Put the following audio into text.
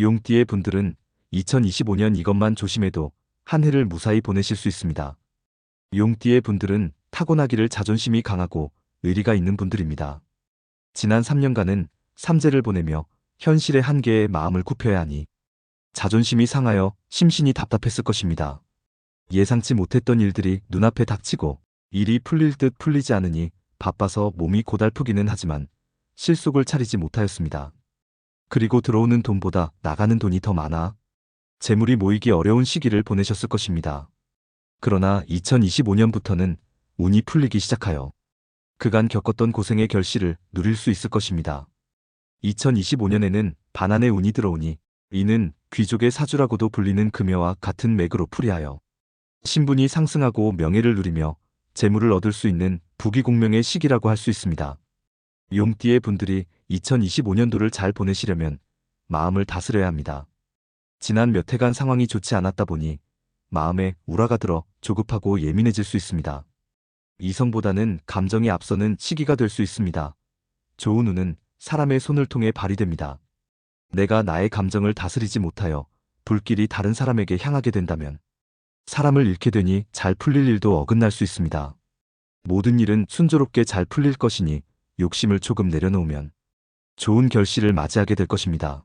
용띠의 분들은 2025년 이것만 조심해도 한 해를 무사히 보내실 수 있습니다. 용띠의 분들은 타고나기를 자존심이 강하고 의리가 있는 분들입니다. 지난 3년간은 삼재를 보내며 현실의 한계에 마음을 굽혀야 하니 자존심이 상하여 심신이 답답했을 것입니다. 예상치 못했던 일들이 눈앞에 닥치고 일이 풀릴 듯 풀리지 않으니 바빠서 몸이 고달프기는 하지만 실속을 차리지 못하였습니다. 그리고 들어오는 돈보다 나가는 돈이 더 많아 재물이 모이기 어려운 시기를 보내셨을 것입니다. 그러나 2025년부터는 운이 풀리기 시작하여 그간 겪었던 고생의 결실을 누릴 수 있을 것입니다. 2025년에는 반환의 운이 들어오니 이는 귀족의 사주라고도 불리는 금여와 같은 맥으로 풀이하여 신분이 상승하고 명예를 누리며 재물을 얻을 수 있는 부귀공명의 시기라고 할 수 있습니다. 용띠의 분들이 2025년도를 잘 보내시려면 마음을 다스려야 합니다. 지난 몇 해간 상황이 좋지 않았다 보니 마음에 우라가 들어 조급하고 예민해질 수 있습니다. 이성보다는 감정이 앞서는 시기가 될 수 있습니다. 좋은 운은 사람의 손을 통해 발휘됩니다. 내가 나의 감정을 다스리지 못하여 불길이 다른 사람에게 향하게 된다면 사람을 잃게 되니 잘 풀릴 일도 어긋날 수 있습니다. 모든 일은 순조롭게 잘 풀릴 것이니 욕심을 조금 내려놓으면 좋은 결실을 맞이하게 될 것입니다.